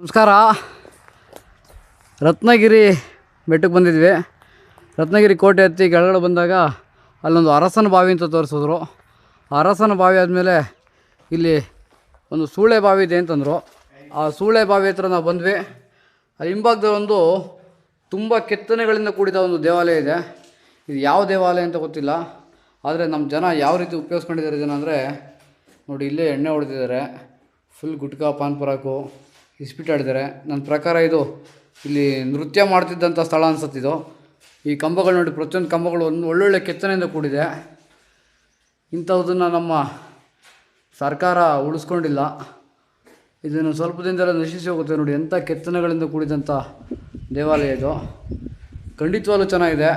ನಮಸ್ಕಾರ. ರತ್ನಗಿರಿ ಬೆಟ್ಟಕ್ಕೆ ಬಂದಿದ್ವಿ. ರತ್ನಗಿರಿ ಕೋಟೆ ಹತ್ತಿ ಕೆಳಗಡೆ ಬಂದಾಗ ಅಲ್ಲೊಂದು ಅರಸನ ಬಾವಿ ಅಂತ ತೋರಿಸಿದ್ರು. ಅರಸನ ಬಾವಿ ಆದಮೇಲೆ ಇಲ್ಲಿ ಒಂದು ಸೂಳೆ ಬಾವಿ ಇದೆ ಅಂತಂದರು. ಆ ಸೂಳೆ ಬಾವಿ ಹತ್ರ ನಾವು ಬಂದ್ವಿ. ಹಿಂಭಾಗದಲ್ಲಿ ಒಂದು ತುಂಬ ಕೆತ್ತನೆಗಳಿಂದ ಕೂಡಿದ ಒಂದು ದೇವಾಲಯ ಇದೆ. ಇದು ಯಾವ ದೇವಾಲಯ ಅಂತ ಗೊತ್ತಿಲ್ಲ. ಆದರೆ ನಮ್ಮ ಜನ ಯಾವ ರೀತಿ ಉಪಯೋಗಿಸ್ಕೊಂಡಿದ್ದಾರೆ ಇದನ್ನು ಅಂದರೆ ನೋಡಿ, ಇಲ್ಲೇ ಎಣ್ಣೆ ಹೊಡೆದಿದ್ದಾರೆ. ಫುಲ್ ಗುಟ್ಕಾ ಪಾನ್ ಪರಾಕು ಇಸ್ಪಿಟ್ ಆಡಿದ್ದಾರೆ ನನ್ನ ಪ್ರಕಾರ ಇದು ಇಲ್ಲಿ ನೃತ್ಯ ಮಾಡ್ತಿದ್ದಂಥ ಸ್ಥಳ ಅನ್ಸತ್ತಿದು ಈ ಕಂಬಗಳು ನೋಡಿ, ಪ್ರತಿಯೊಂದು ಕಂಬಗಳು ಒಂದು ಒಳ್ಳೊಳ್ಳೆ ಕೆತ್ತನೆಯಿಂದ ಕೂಡಿದೆ. ಇಂಥವುದನ್ನು ನಮ್ಮ ಸರ್ಕಾರ ಉಳಿಸ್ಕೊಂಡಿಲ್ಲ. ಇದನ್ನು ಸ್ವಲ್ಪ ದಿನದಲ್ಲೇ ನಶಿಸಿ ಹೋಗುತ್ತೆ ನೋಡಿ, ಎಂಥ ಕೆತ್ತನೆಗಳಿಂದ ಕೂಡಿದಂಥ ದೇವಾಲಯ ಇದು. ಖಂಡಿತವಾಗ್ಲೂ ಚೆನ್ನಾಗಿದೆ.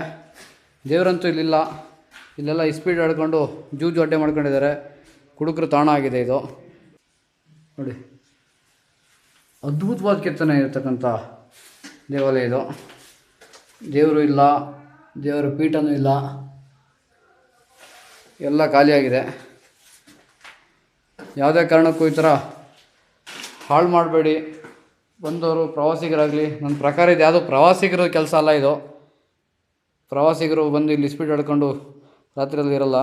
ದೇವರಂತೂ ಇಲ್ಲಿಲ್ಲ. ಇಲ್ಲೆಲ್ಲ ಇಸ್ಪೀಡ್ ಆಡ್ಕೊಂಡು, ಜೂಜು ಅಡ್ಡೆ ಮಾಡ್ಕೊಂಡಿದ್ದಾರೆ. ಕುಡುಕರು ತಾಣ ಆಗಿದೆ ಇದು. ನೋಡಿ. ಅದ್ಭುತವಾದ ಕೆತ್ತನೆ ಇರತಕ್ಕಂಥ ದೇವಾಲಯ ಇದು. ದೇವರು ಇಲ್ಲ, ದೇವರ ಪೀಠನೂ ಇಲ್ಲ. ಎಲ್ಲ ಖಾಲಿಯಾಗಿದೆ ಯಾವುದೇ ಕಾರಣಕ್ಕೂ ಈ ಥರ ಹಾಳು ಮಾಡಬೇಡಿ. ಬಂದವರು ಪ್ರವಾಸಿಗರಾಗಲಿ. ನನ್ನ ಪ್ರಕಾರ ಇದು ಯಾವುದೋ ಪ್ರವಾಸಿಗರ ಕೆಲಸ ಅಲ್ಲ ಇದು. ಪ್ರವಾಸಿಗರು ಬಂದು ಇಲ್ಲಿ ಸ್ಪೀಡ್ ಹಿಡ್ಕೊಂಡು ರಾತ್ರಿಯಲ್ಲಿ ಇರಲ್ಲ.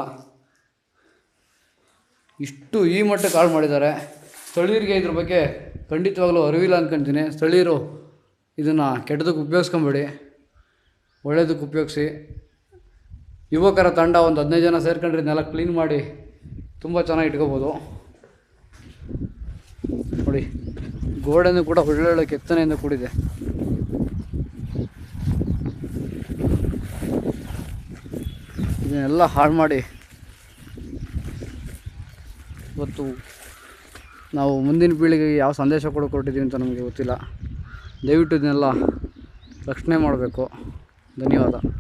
ಇಷ್ಟು ಈ ಮಟ್ಟಕ್ಕೆ ಹಾಳು ಮಾಡಿದ್ದಾರೆ. ಸ್ಥಳೀಯರಿಗೆ ಇದ್ರ ಬಗ್ಗೆ ಖಂಡಿತವಾಗ್ಲೂ ಅರಿವಿಲ್ಲ ಅಂದ್ಕೊಂತೀನಿ ಸ್ಥಳೀಯರು ಇದನ್ನು ಕೆಟ್ಟದಕ್ಕೆ ಉಪಯೋಗಿಸ್ಕೊಂಬೇಡಿ ಒಳ್ಳೆಯದಕ್ಕೆ ಉಪಯೋಗಿಸಿ. ಯುವಕರ ತಂಡ ಒಂದು ಹದಿನೈದು ಜನ ಸೇರ್ಕೊಂಡ್ರೆ ನೆಲ ಕ್ಲೀನ್ ಮಾಡಿ ತುಂಬ ಚೆನ್ನಾಗಿ ಇಟ್ಕೋಬೋದು. ನೋಡಿ, ಗೋಡೆನೂ ಕೂಡ ಒಳ್ಳೊಳ್ಳೆ ಕೆತ್ತನೆಯಿಂದ ಕೂಡಿದೆ. ಇದನ್ನೆಲ್ಲ ಹಾಳು ಮಾಡಿ ಇವತ್ತು ನಾವು ಮುಂದಿನ ಪೀಳಿಗೆಗೆ ಯಾವ ಸಂದೇಶ ಕೂಡ ಕೊಟ್ಟಿದ್ದೀವಿ ಅಂತ ನಮಗೆ ಗೊತ್ತಿಲ್ಲ. ದಯವಿಟ್ಟು ಇದನ್ನೆಲ್ಲ ರಕ್ಷಣೆ ಮಾಡಬೇಕು. ಧನ್ಯವಾದ.